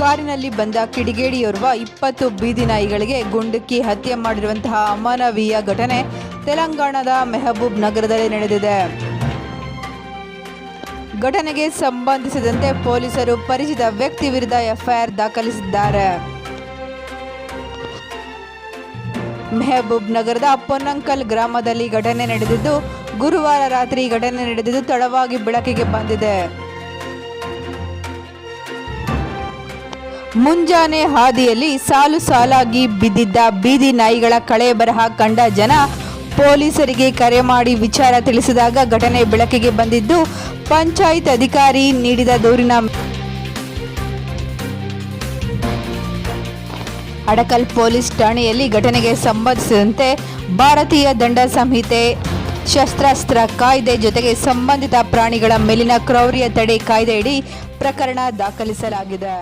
ಕಾರಿನಲ್ಲಿ ಬಂದ ಕಿಡಿಗೇಡಿಯೋರ್ವ ಇಪ್ಪತ್ತು ಬೀದಿ ನಾಯಿಗಳಿಗೆ ಗುಂಡುಕ್ಕಿ ಹತ್ಯೆ ಮಾಡಿರುವಂತಹ ಅಮಾನವೀಯ ಘಟನೆ ತೆಲಂಗಾಣದ ಮೆಹಬೂಬ್ ನಗರದಲ್ಲಿ ನಡೆದಿದೆ. ಘಟನೆಗೆ ಸಂಬಂಧಿಸಿದಂತೆ ಪೊಲೀಸರು ಪರಿಚಿತ ವ್ಯಕ್ತಿ ವಿರುದ್ಧ ಎಫ್ಐಆರ್ ದಾಖಲಿಸಿದ್ದಾರೆ. ಮೆಹಬೂಬ್ ನಗರದ ಪೊನ್ನಂಕಲ್ ಗ್ರಾಮದಲ್ಲಿ ಘಟನೆ ನಡೆದಿದ್ದು, ಗುರುವಾರ ರಾತ್ರಿ ಘಟನೆ ನಡೆದಿದ್ದು ತಡವಾಗಿ ಬೆಳಕಿಗೆ ಬಂದಿದೆ. ಮುಂಜಾನೆ ಹಾದಿಯಲ್ಲಿ ಸಾಲು ಸಾಲಾಗಿ ಬಿದ್ದಿದ್ದ ಬೀದಿ ನಾಯಿಗಳ ಕಳೆ ಬರಹ ಕಂಡ ಜನ ಪೊಲೀಸರಿಗೆ ಕರೆ ಮಾಡಿ ವಿಚಾರ ತಿಳಿಸಿದಾಗ ಘಟನೆ ಬೆಳಕಿಗೆ ಬಂದಿದ್ದು, ಪಂಚಾಯತ್ ಅಧಿಕಾರಿ ನೀಡಿದ ದೂರಿನ ಅಡಕಲ್ ಪೊಲೀಸ್ ಠಾಣೆಯಲ್ಲಿ ಘಟನೆಗೆ ಸಂಬಂಧಿಸಿದಂತೆ ಭಾರತೀಯ ದಂಡ ಸಂಹಿತೆ, ಶಸ್ತ್ರಾಸ್ತ್ರ ಕಾಯ್ದೆ ಜೊತೆಗೆ ಸಂಬಂಧಿತ ಪ್ರಾಣಿಗಳ ಮೇಲಿನ ಕ್ರೌರ್ಯ ತಡೆ ಕಾಯ್ದೆಯಡಿ ಪ್ರಕರಣ ದಾಖಲಿಸಲಾಗಿದೆ.